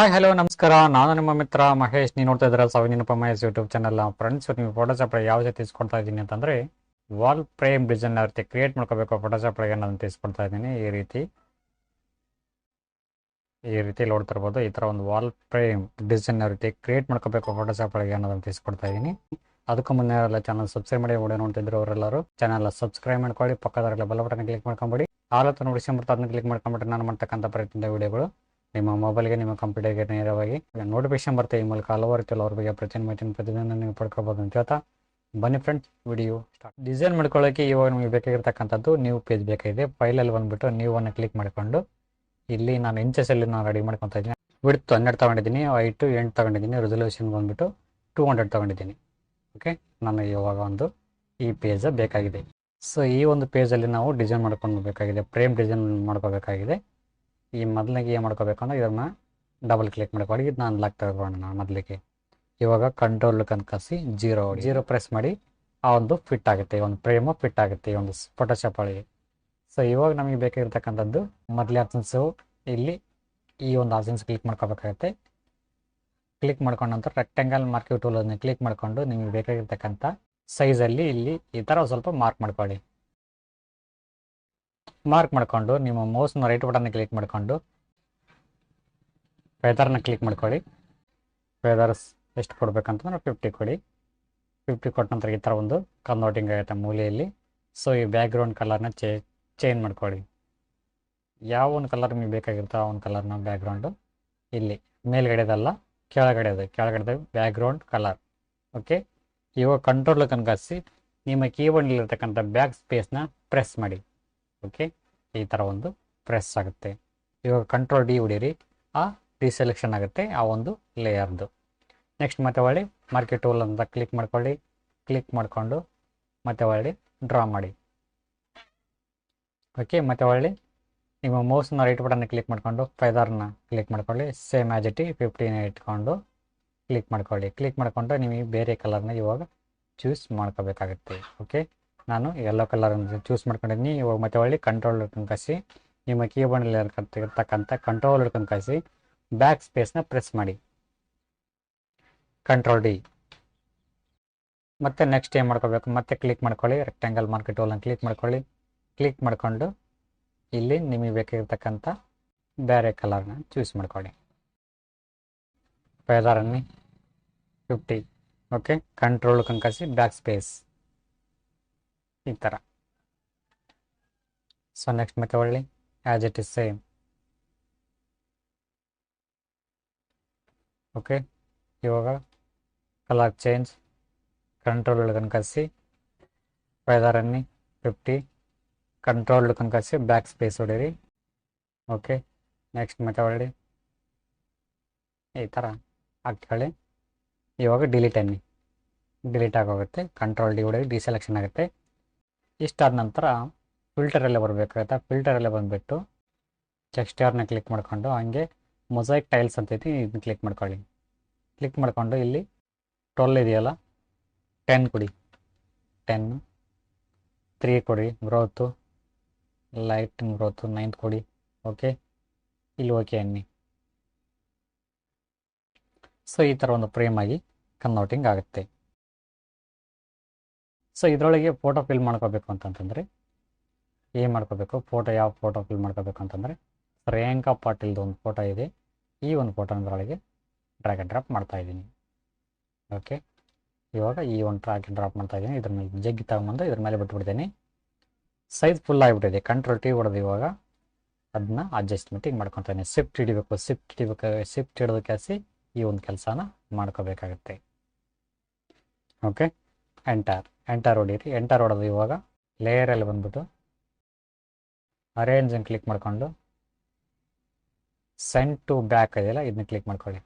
Hi hello ನಮಸ್ಕಾರ. ನಾನು ನಿಮ್ಮ ಮಿತ್ರ ಮಹೇಶ್. ನೀವು ನೋಡ್ತಾ ಇದ್ದೀರಾ ಸವಿನಿನಪ ಮಹೇಶ್ ಯೂಟ್ಯೂಬ್ ಚಾನಲ್ ಫ್ರೆಂಡ್ಸ್ ನೀವು ಫೋಟೋಶಾಪ್ ಯಾವ ರೀತಿ ಇಸ್ಕೊಳ್ತಾ ಇದ್ದೀನಿ ಅಂತಂದ್ರೆ ವಾಲ್ ಫ್ರೇಮ್ ಡಿಸೈನ್ ಯಾವ ರೀತಿ ಕ್ರಿಯೇಟ್ ಮಾಡ್ಕೋಬೇಕು ಫೋಟೋಶಾಪ್ ನಾನು ತಿಳಿಸ್ಕೊಡ್ತಾ ಇದ್ದೀನಿ. ಈ ರೀತಿ ಈ ರೀತಿ ನೋಡ್ತಿರ್ಬೋದು ಈ ತರ ಒಂದು ವಾಲ್ ಫ್ರೇಮ್ ಡಿಸೈನ್ ಯಾವ ರೀತಿ ಕ್ರಿಯೇಟ್ ಮಾಡ್ಕೋಬೇಕು ಫೋಟೋಶಾಪ್ ಒಳಗೆ ಅನ್ನೋದನ್ನು ತಿಳಿಸ್ಕೊಡ್ತಾ ಇದ್ದೀನಿ. ಅದಕ್ಕೂ ಮುನ್ನೆ ಎಲ್ಲ ಚಾನಲ್ ಸಬ್ಸ್ಕ್ರೈಬ್ ಮಾಡಿ ವಿಡಿಯೋ ನೋಡ್ತಿದ್ರು ಅವರೆಲ್ಲರೂ ಚಾನಲ್ ಸಬ್ಸ್ಕ್ರೈಬ್ ಮಾಡ್ಕೊಳ್ಳಿ. ಪಕ್ಕದವರೆಲ್ಲ ಬೆಲ್ ಬಟನ್ ಕ್ಲಿಕ್ ಮಾಡ್ಕೊಂಬಿಡಿ. ಆಲತ್ತು ನೋಡಿಸಿ ಬರ್ತಾ ಅದನ್ನ ಕ್ಲಿಕ್ ಮಾಡ್ಕೊಂಬಿಟ್ರೆ ನಾನು ಮಾಡ್ತಕ್ಕಂಥ ಪ್ರಯತ್ನದ ವಿಡಿಯೋಗಳು ನಿಮ್ಮ ಮೊಬೈಲ್ಗೆ ನಿಮ್ಮ ಕಂಪ್ಯೂಟರ್ಗೆ ನೇರವಾಗಿ ನೋಟಿಫಿಕೇಶನ್ ಬರುತ್ತೆ ಈ ಮೂಲಕ ಹಲವಾರು ರೀತಿಯಲ್ಲಿ ಅವ್ರ ಬಗ್ಗೆ ಪ್ರತಿಯೊಂದು ಮಾಹಿತಿನ ಪ್ರತಿದಿನ ನೀವು ಪಡ್ಕೋಬೋದು ಅಂತ ಹೇಳ್ತಾ ಬನ್ನಿ ಫ್ರೆಂಡ್ಸ್ ವಿಡಿಯೋ ಸ್ಟಾರ್ಟ್ ಡಿಸೈನ್ ಮಾಡ್ಕೊಳ್ಳೋಕೆ ಇವಾಗ ನಿಮಗೆ ಬೇಕಾಗಿರ್ತಕ್ಕಂಥದ್ದು ನ್ಯೂ ಪೇಜ್ ಬೇಕಾಗಿದೆ. ಫೈಲಲ್ಲಿ ಬಂದುಬಿಟ್ಟು ನೀವು ಅನ್ನು ಕ್ಲಿಕ್ ಮಾಡಿಕೊಂಡು ಇಲ್ಲಿ ನಾನು ಇಂಚಸಲ್ಲಿ ನಾನು ರೆಡಿ ಮಾಡ್ಕೊತಾ ಇದ್ದೀನಿ. ಬಿಡ್ತು ಹನ್ನೆರಡು ತೊಗೊಂಡಿದ್ದೀನಿ ಐಟು ಎಂಟು ತೊಗೊಂಡಿದ್ದೀನಿ ರೆಸೊಲ್ಯೂಷನ್ ಬಂದುಬಿಟ್ಟು ಟೂ ಹಂಡ್ರೆಡ್ ತೊಗೊಂಡಿದ್ದೀನಿ. ಓಕೆ ನಾನು ಇವಾಗ ಒಂದು ಈ ಪೇಜ ಬೇಕಾಗಿದೆ. ಸೊ ಈ ಒಂದು ಪೇಜಲ್ಲಿ ನಾವು ಡಿಸೈನ್ ಮಾಡ್ಕೊಂಡು ಬೇಕಾಗಿದೆ ಫ್ರೇಮ್ ಡಿಸೈನ್ ಮಾಡ್ಕೋಬೇಕಾಗಿದೆ. ಈ ಮೊದಲಿಗೆ ಏನು ಮಾಡ್ಕೋಬೇಕು ಅಂದ್ರೆ ಇದನ್ನು ಡಬಲ್ ಕ್ಲಿಕ್ ಮಾಡ್ಕೊಳ್ಳಿ ಇದನ್ನ ನಾನು ಲಾಕ್ ತಗೊಳ್ಳೋಣ ನಾನು ಮೊದಲಿಗೆ. ಇವಾಗ ಕಂಟ್ರೋಲ್ ಕನ್ಕಸಿ ಜೀರೋ ಜೀರೋ ಪ್ರೆಸ್ ಮಾಡಿ ಆ ಒಂದು ಫಿಟ್ ಆಗುತ್ತೆ. ಈ ಒಂದು ಫ್ರೇಮು ಫಿಟ್ ಆಗುತ್ತೆ. ಈ ಒಂದು ಫೋಟೋಶಾಪ್ ಒಳಗೆ ಸೊ ಇವಾಗ ನಮಗೆ ಬೇಕಾಗಿರ್ತಕ್ಕಂಥದ್ದು ಮೊದಲ ಆಪ್ಷನ್ಸು ಇಲ್ಲಿ ಈ ಒಂದು ಆಪ್ಷನ್ಸ್ ಕ್ಲಿಕ್ ಮಾಡ್ಕೋಬೇಕಾಗತ್ತೆ. ಕ್ಲಿಕ್ ಮಾಡ್ಕೊಂಡ ನಂತರ ರೆಕ್ಟಾಂಗಲ್ ಮಾರ್ಕಿಂಗ್ ಟೂಲನ್ನು ಕ್ಲಿಕ್ ಮಾಡಿಕೊಂಡು ನಿಮಗೆ ಬೇಕಾಗಿರ್ತಕ್ಕಂಥ ಸೈಜಲ್ಲಿ ಇಲ್ಲಿ ಈ ಥರ ಸ್ವಲ್ಪ ಮಾರ್ಕ್ ಮಾಡ್ಕೊಳ್ಳಿ. ಮಾರ್ಕ್ ಮಾಡಿಕೊಂಡು, ನಿಮ್ಮ ಮೌಸ್ನ ರೈಟ್ ಬಟನ್ ಕ್ಲಿಕ್ ಮಾಡಿಕೊಂಡು ವೆದರ್ನ ಕ್ಲಿಕ್ ಮಾಡ್ಕೊಳ್ಳಿ. ವೆದರ್ಸ್ ಎಷ್ಟು ಕೊಡ್ಬೇಕಂತಂದ್ರೆ ಫಿಫ್ಟಿ ಕೊಡಿ. ಫಿಫ್ಟಿ ಕೊಟ್ಟ ನಂತರ ಈ ಥರ ಒಂದು ಕನ್ವರ್ಟಿಂಗ್ ಆಗುತ್ತೆ ಮೂಲೆಯಲ್ಲಿ. ಸೊ ಈ ಬ್ಯಾಕ್ಗ್ರೌಂಡ್ ಕಲರ್ನ ಚೇ ಚೇಂಜ್ ಮಾಡ್ಕೊಳ್ಳಿ. ಯಾವ ಒಂದು ಕಲರ್ ನಿಮಗೆ ಬೇಕಾಗಿರುತ್ತೋ ಆ ಒಂದು ಕಲರ್ನ ಬ್ಯಾಕ್ಗ್ರೌಂಡು ಇಲ್ಲಿ. ಮೇಲ್ಗಡೆದಲ್ಲ, ಕೆಳಗಡೆದು. ಕೆಳಗಡೆದು ಬ್ಯಾಕ್ಗ್ರೌಂಡ್ ಕಲರ್ ಓಕೆ ಇವಾಗ ಕಂಟ್ರೋಲ್ ಕನ್ಕಾಸಿ ನಿಮ್ಮ ಕೀಬೋರ್ಡ್ನಲ್ಲಿರ್ತಕ್ಕಂಥ ಬ್ಯಾಕ್ ಸ್ಪೇಸ್ನ ಪ್ರೆಸ್ ಮಾಡಿ. ಓಕೆ ಈ ಥರ ಒಂದು ಪ್ರೆಸ್ ಆಗುತ್ತೆ. ಇವಾಗ ಕಂಟ್ರೋಲ್ ಡಿ ಹೊಡೀರಿ. ಆ ಡಿಸೆಲೆಕ್ಷನ್ ಆಗುತ್ತೆ. ಆ ಒಂದು ಲೇಯರ್ದು ನೆಕ್ಸ್ಟ್ ಮತ್ತೆ ಹೊಳ್ಳಿ ಮಾರ್ಕೆಟ್ ಟೂಲ್ ಅಂತ ಕ್ಲಿಕ್ ಮಾಡ್ಕೊಳ್ಳಿ. ಕ್ಲಿಕ್ ಮಾಡಿಕೊಂಡು ಮತ್ತೆ ಹೊಳ್ಳಿ ಡ್ರಾ ಮಾಡಿ. ಓಕೆ ಮತ್ತೆ ಹೊಳ್ಳಿ ನಿಮ್ಮ ಮೌಸ್ನ ರೈಟ್ ಬಟನ್ ಕ್ಲಿಕ್ ಮಾಡಿಕೊಂಡು ಫೈದರ್ನ ಕ್ಲಿಕ್ ಮಾಡ್ಕೊಳ್ಳಿ. ಸೇಮ್ ಆ್ಯಸ್ ಫಿಫ್ಟೀನ್ ಇಟ್ಕೊಂಡು ಕ್ಲಿಕ್ ಮಾಡ್ಕೊಳ್ಳಿ. ಕ್ಲಿಕ್ ಮಾಡಿಕೊಂಡು ನಿಮಗೆ ಬೇರೆ ಕಲರ್ನ ಇವಾಗ ಚೂಸ್ ಮಾಡ್ಕೋಬೇಕಾಗುತ್ತೆ. ಓಕೆ ನಾನು ಯೆಲ್ಲೋ ಕಲರನ್ನು ಚೂಸ್ ಮಾಡ್ಕೊಂಡಿದ್ದೀನಿ. ಇವಾಗ ಮತ್ತೆ ಹೊಳ್ಳಿ ಕಂಟ್ರೋಲ್ ಹಿಡ್ಕೊಂಡು ಕಸಿ ನಿಮ್ಮ ಕೀಬೋರ್ಡಲ್ಲಿ ಇರ್ತಕ್ಕಂಥ ಕಂಟ್ರೋಲ್ ಹಿಡ್ಕೊಂಡು ಕಸಿ ಬ್ಯಾಕ್ ಸ್ಪೇಸ್ನ ಪ್ರೆಸ್ ಮಾಡಿ. ಕಂಟ್ರೋಲ್ ಡಿ ಮತ್ತೆ ನೆಕ್ಸ್ಟ್ ಏನು ಮಾಡ್ಕೋಬೇಕು? ಮತ್ತೆ ಕ್ಲಿಕ್ ಮಾಡ್ಕೊಳ್ಳಿ. ರೆಕ್ಟ್ಯಾಂಗಲ್ ಮಾರ್ಕೆಟ್ ಟೂಲನ್ನು ಕ್ಲಿಕ್ ಮಾಡ್ಕೊಳ್ಳಿ. ಕ್ಲಿಕ್ ಮಾಡಿಕೊಂಡು ಇಲ್ಲಿ ನಿಮಗೆ ಬೇಕಾಗಿರ್ತಕ್ಕಂಥ ಬೇರೆ ಕಲರ್ನ ಚೂಸ್ ಮಾಡ್ಕೊಳ್ಳಿ. ಫೈದರನ್ನಿ ಫಿಫ್ಟಿ ಓಕೆ ಕಂಟ್ರೋಲ್ ಕಂಕಸಿ ಬ್ಯಾಕ್ ಸ್ಪೇಸ್ ಈ ಥರ ಸೊ ನೆಕ್ಸ್ಟ್ ಮತ್ತೆ ಒಳ್ಳೆ as it is same okay ಇವಾಗ ಕಲರ್ ಚೇಂಜ್ ಕಂಟ್ರೋಲ್ ಕನ್ಕಸಿ ಫೈದರನ್ನಿ ಫಿಫ್ಟಿ ಕಂಟ್ರೋಲ್ ಕನ್ಕಸಿ ಬ್ಯಾಕ್ ಸ್ಪೇಸ್ ಹೊಡೀರಿ. ಓಕೆ ನೆಕ್ಸ್ಟ್ ಮತ್ತೆ ಹೊಳ್ಳಿ ಈ ಥರ ಹಾಕ್ಕೊಳ್ಳಿ. ಇವಾಗ ಡಿಲೀಟ್ ಅನ್ನಿ. ಡಿಲೀಟ್ ಆಗೋಗುತ್ತೆ. ಕಂಟ್ರೋಲ್ ಡಿ ಹೊಡೆದು ಡಿಸೆಲೆಕ್ಷನ್ ಆಗುತ್ತೆ. ಇಷ್ಟಾದ ನಂತರ ಫಿಲ್ಟರಲ್ಲೇ ಬರಬೇಕಾಗುತ್ತೆ ಫಿಲ್ಟರಲ್ಲೇ ಬಂದುಬಿಟ್ಟು ಚೆಕ್ಸ್ಟಾರ್ನ ಕ್ಲಿಕ್ ಮಾಡಿಕೊಂಡು ಹಂಗೆ ಮೊಸೈಕ್ ಟೈಲ್ಸ್ ಅಂತೈತಿ ಇದನ್ನ ಕ್ಲಿಕ್ ಮಾಡ್ಕೊಳ್ಳಿ. ಕ್ಲಿಕ್ ಮಾಡಿಕೊಂಡು ಇಲ್ಲಿ ಟ್ವೆಲ್ ಇದೆಯಲ್ಲ ಟೆನ್ ಕೊಡಿ. ಟೆನ್ ತ್ರೀ ಕೊಡಿ ಗ್ರೋತು ಲೈಟ್ ಗ್ರೋತು ನೈನ್ತ್ ಕೊಡಿ. ಓಕೆ ಇಲ್ಲಿ ಓಕೆ ಅನ್ನಿ. ಸೊ ಈ ಥರ ಒಂದು ಫ್ರೇಮ್ ಆಗಿ ಕನ್ವರ್ಟಿಂಗ್ ಆಗುತ್ತೆ. ಸೊ ಇದರೊಳಗೆ ಫೋಟೋ ಫಿಲ್ ಮಾಡ್ಕೋಬೇಕು ಅಂತಂತಂದರೆ, ಏನು ಮಾಡ್ಕೋಬೇಕು? ಫೋಟೋ ಯಾವ ಫೋಟೋ ಫಿಲ್ ಮಾಡ್ಕೋಬೇಕು ಅಂತಂದರೆ ಪ್ರಿಯಾಂಕಾ ಪಾಟೀಲ್ದು ಒಂದು ಫೋಟೋ ಇದೆ. ಈ ಒಂದು ಫೋಟೋನ ಇದರೊಳಗೆ ಡ್ರ್ಯಾಗ್ ಡ್ರಾಪ್ ಮಾಡ್ತಾ ಇದ್ದೀನಿ. ಓಕೆ ಇವಾಗ ಈ ಒಂದು ಟ್ರ್ಯಾಕ್ ಡ್ರಾಪ್ ಮಾಡ್ತಾ ಇದ್ದೀನಿ. ಇದ್ರ ಮೇಲೆ ಜಗ್ಗಿ ತಗೊಂಬಂದು ಇದ್ರ ಮೇಲೆ ಬಿಟ್ಬಿಡ್ತೀನಿ. ಸೈಜ್ ಫುಲ್ ಆಗಿಬಿಟ್ಟಿದೆ. ಕಂಟ್ರೋಲ್ ಟಿ ಹೊಡೆದು ಇವಾಗ ಅದನ್ನ ಅಡ್ಜಸ್ಟ್ಮೆಂಟಿಗೆ ಮಾಡ್ಕೊತಾನೆ. ಶಿಫ್ಟ್ ಹಿಡಿಬೇಕು. ಶಿಫ್ಟ್ ಹಿಡಿಬೇಕು. ಶಿಫ್ಟ್ ಹಿಡಿದು ಕೆಲಸ ಈ ಒಂದು ಕೆಲಸನ ಮಾಡ್ಕೋಬೇಕಾಗತ್ತೆ. ಓಕೆ ಎಂಟರ್ ಎಂಟರ್ ಹೊಡೀರಿ ಎಂಟರ್ ಹೊಡೆದು ಇವಾಗ ಲೇಯರಲ್ಲಿ ಬಂದ್ಬಿಟ್ಟು ಅರೇಂಜನ್ನು ಕ್ಲಿಕ್ ಮಾಡ್ಕೊಂಡು ಸೆಂಡ್ ಟು ಬ್ಯಾಕ್ ಇದೆಯಲ್ಲ, ಇದನ್ನ ಕ್ಲಿಕ್ ಮಾಡ್ಕೊಳ್ಳಿ.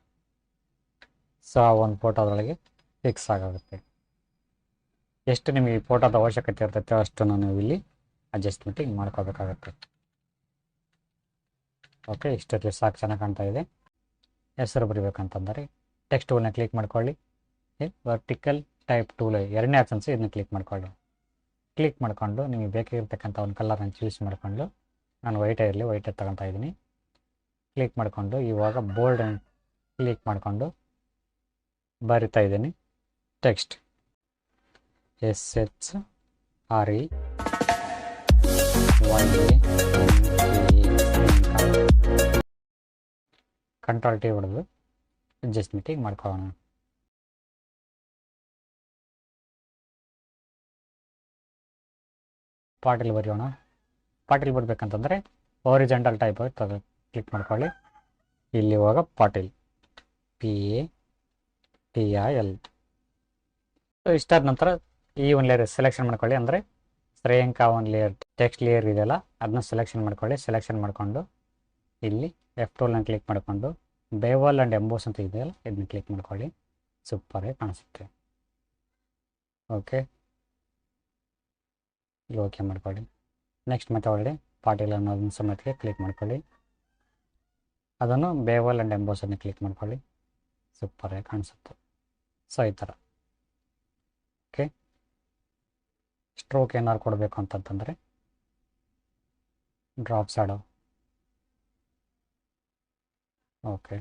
ಸೊ ಆ ಒಂದು ಫೋಟೋ ಅದರೊಳಗೆ ಫಿಕ್ಸ್ ಆಗುತ್ತೆ ಎಷ್ಟು ನಿಮಗೆ ಈ ಫೋಟೋದ ಅವಶ್ಯಕತೆ ಇರ್ತೈತೆ ಅಷ್ಟು ನಾನು ಇಲ್ಲಿ ಅಡ್ಜಸ್ಟ್ಮೆಂಟಿಗೆ ಮಾಡ್ಕೋಬೇಕಾಗತ್ತೆ. ಓಕೆ ಇಷ್ಟೊತ್ತಿಗೆ ಸಾಕು. ಚೆನ್ನಾಗಿ ಕಾಣ್ತಾ ಇದೆ. ಹೆಸರು ಬರಿಬೇಕಂತಂದರೆ ಟೆಕ್ಸ್ಟ್ ಟೂಲ್ನ ಕ್ಲಿಕ್ ಮಾಡ್ಕೊಳ್ಳಿ. ವರ್ಟಿಕಲ್ ಟೈಪ್ ಟೂಲ್ ಎರಡನೇ ಆಪ್ಷನ್ಸ್ ಇದನ್ನ ಕ್ಲಿಕ್ ಮಾಡ್ಕೊಳ್ಳಿ ಕ್ಲಿಕ್ ಮಾಡಿಕೊಂಡು ನಿಮಗೆ ಬೇಕಾಗಿರ್ತಕ್ಕಂಥ ಒಂದು ಕಲರ್ನ ಚೂಸ್ ಮಾಡಿಕೊಂಡು. ನಾನು ವೈಟೇ ಇರಲಿ ವೈಟೇ ತಗೊತಾ ಇದ್ದೀನಿ. ಕ್ಲಿಕ್ ಮಾಡಿಕೊಂಡು ಇವಾಗ ಬೋಲ್ಡ್ ಕ್ಲಿಕ್ ಮಾಡಿಕೊಂಡು ಬರಿತಾ ಇದ್ದೀನಿ. Text S H R E Y control T ಹೊಡೆದು ಅಡ್ಜಸ್ಟ್ಮೆಂಟಿಗೆ ಮಾಡ್ಕೊಳ್ಳೋಣ. ಪಾಟೀಲ್ ಬರೆಯೋಣ. ಪಾಟೀಲ್ ಬರಬೇಕಂತಂದರೆ ಓರಿಜೆಂಟಲ್ ಟೈಪ್ ತಗ ಕ್ಲಿಕ್ ಮಾಡ್ಕೊಳ್ಳಿ. ಇಲ್ಲಿ ಹೋಗ Patil. P A T I L ಇಷ್ಟಾದ ನಂತರ ಈ ಒಂದು ಲೇಯರ್ ಸೆಲೆಕ್ಷನ್ ಮಾಡ್ಕೊಳ್ಳಿ. ಅಂದರೆ ಶ್ರೇಯಾಂಕ ಒಂದು ಲೇಯರ್ ಟೆಕ್ಸ್ಟ್ ಲೇಯರ್ ಇದೆಯಲ್ಲ ಅದನ್ನ ಸೆಲೆಕ್ಷನ್ ಮಾಡ್ಕೊಳ್ಳಿ. ಸೆಲೆಕ್ಷನ್ ಮಾಡಿಕೊಂಡು ಇಲ್ಲಿ ಎಫ್ ಟೂಲ್ನ ಕ್ಲಿಕ್ ಮಾಡಿಕೊಂಡು ಬೇವಾಲ್ ಆ್ಯಂಡ್ ಎಂಬೋಸ್ ಅಂತ ಇದೆಯಲ್ಲ ಇದನ್ನ ಕ್ಲಿಕ್ ಮಾಡ್ಕೊಳ್ಳಿ. ಸೂಪರಾಗಿ ಕಾಣಿಸುತ್ತೆ. ಓಕೆ ಇಲ್ಲಿ ಓಕೆ ಮಾಡ್ಕೊಳ್ಳಿ. ನೆಕ್ಸ್ಟ್ ಮತ್ತೆ ಒಳ್ಳೆ ಪಾಟೀಲ್ ಅನ್ನೋದನ್ನ ಸಮೇತಕ್ಕೆ ಕ್ಲಿಕ್ ಮಾಡ್ಕೊಳ್ಳಿ. ಅದನ್ನು ಬೇವಲ್ ಆ್ಯಂಡ್ ಎಂಬೋಸನ್ನು ಕ್ಲಿಕ್ ಮಾಡ್ಕೊಳ್ಳಿ. ಸೂಪರಾಗಿ ಕಾಣಿಸುತ್ತೆ. ಸೊ ಈ ಥರ ಓಕೆ ಸ್ಟ್ರೋಕ್ ಏನಾದ್ರು ಕೊಡಬೇಕು ಅಂತಂತಂದರೆ ಡ್ರಾಪ್ ಸ್ಯಾಡೋ ಓಕೆ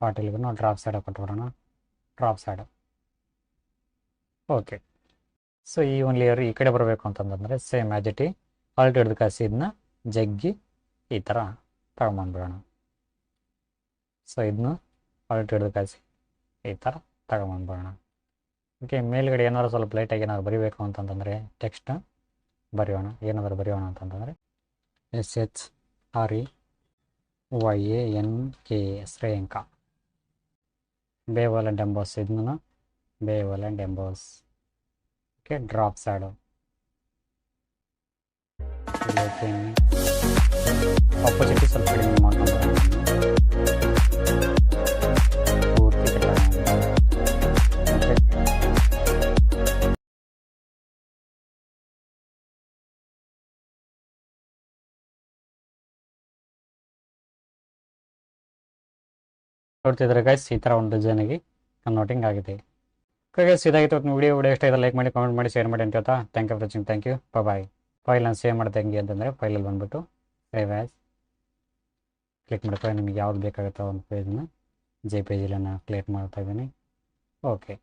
ಪಾಟೀಲ್ಗೂ ಡ್ರಾಪ್ ಸ್ಯಾಡೋ ಕೊಟ್ಬಿಡೋಣ. ಡ್ರಾಪ್ ಸ್ಯಾಡೋ ಓಕೆ ಸೊ ಈ ಒಂದು ಲೇಯರ್ ಈ ಕಡೆ ಬರಬೇಕು ಅಂತಂದ್ರೆ ಸೇಮ್ ಆಜಿಟಿ ಆಲ್ಟ್ ಹಿಡಿದು ಕಾಸಿ ಇದನ್ನ ಜಗ್ಗಿ ಈ ಥರ ತಗೊಂಬಂದ್ಬಿಡೋಣ. ಸೊ ಇದನ್ನ ಆಲ್ಟ್ ಹಿಡಿದು ಕಾಸಿ ಈ ಥರ ತಗೊಂಬಂದ್ಬಿಡೋಣ. ಓಕೆ ಮೇಲ್ಗಡೆ ಏನಾದ್ರು ಸ್ವಲ್ಪ ಲೈಟಾಗಿ ಏನಾದ್ರು ಬರಿಬೇಕು ಅಂತಂತಂದರೆ ಟೆಕ್ಸ್ಟ್ ಬರೆಯೋಣ. ಏನಾದರೂ ಬರೆಯೋಣ ಅಂತಂತಂದರೆ S H R E Y A N K Shreyanka bevel and emboss ಇದನ್ನ bevel and emboss okay drop shadow opacity ಸ್ವಲ್ಪ ಕಡಿಮೆ ಮಾಡ್ಕೊಂಡು ಪೂರ್ತಿ ಓಕೆ ನೋಡ್ತಿದ್ರೆ ಗೈಸ್ ಈ ಥರ ಒಂದು ಡಿಸೈನಿಗೆ ಕನ್ವರ್ಟಿಂಗ್ ಆಗಿದೆ ಗೈಸ್ ಇದಾಗಿತ್ತು ವಿಡಿಯೋ ವಿಡಿಯೋ ಇಷ್ಟ ಇದೆ ಲೈಕ್ ಮಾಡಿ ಕಮೆಂಟ್ ಮಾಡಿ ಶೇರ್ ಮಾಡಿ ಅಂತ ಹೇಳ್ತಾ thank you watching thank you bye file ನಾನು ಸೇವ್ ಮಾಡಿದೆ ಹೆಂಗೆ ಅಂತಂದರೆ ಫೈಲಲ್ಲಿ ಬಂದುಬಿಟ್ಟು ಸೇವ್ ಆ್ಯಸ್ ಕ್ಲಿಕ್ ಮಾಡ್ಕೊಂಡು ನಿಮಗೆ ಯಾವ್ದು ಬೇಕಾಗುತ್ತೋ ಒಂದು ಪೇಜ್ನ ಜೆ ಪೇಜಲ್ಲಿ ನಾನು ಕ್ಲಿಯರ್ ಮಾಡ್ತಾ ಇದ್ದೀನಿ. ಓಕೆ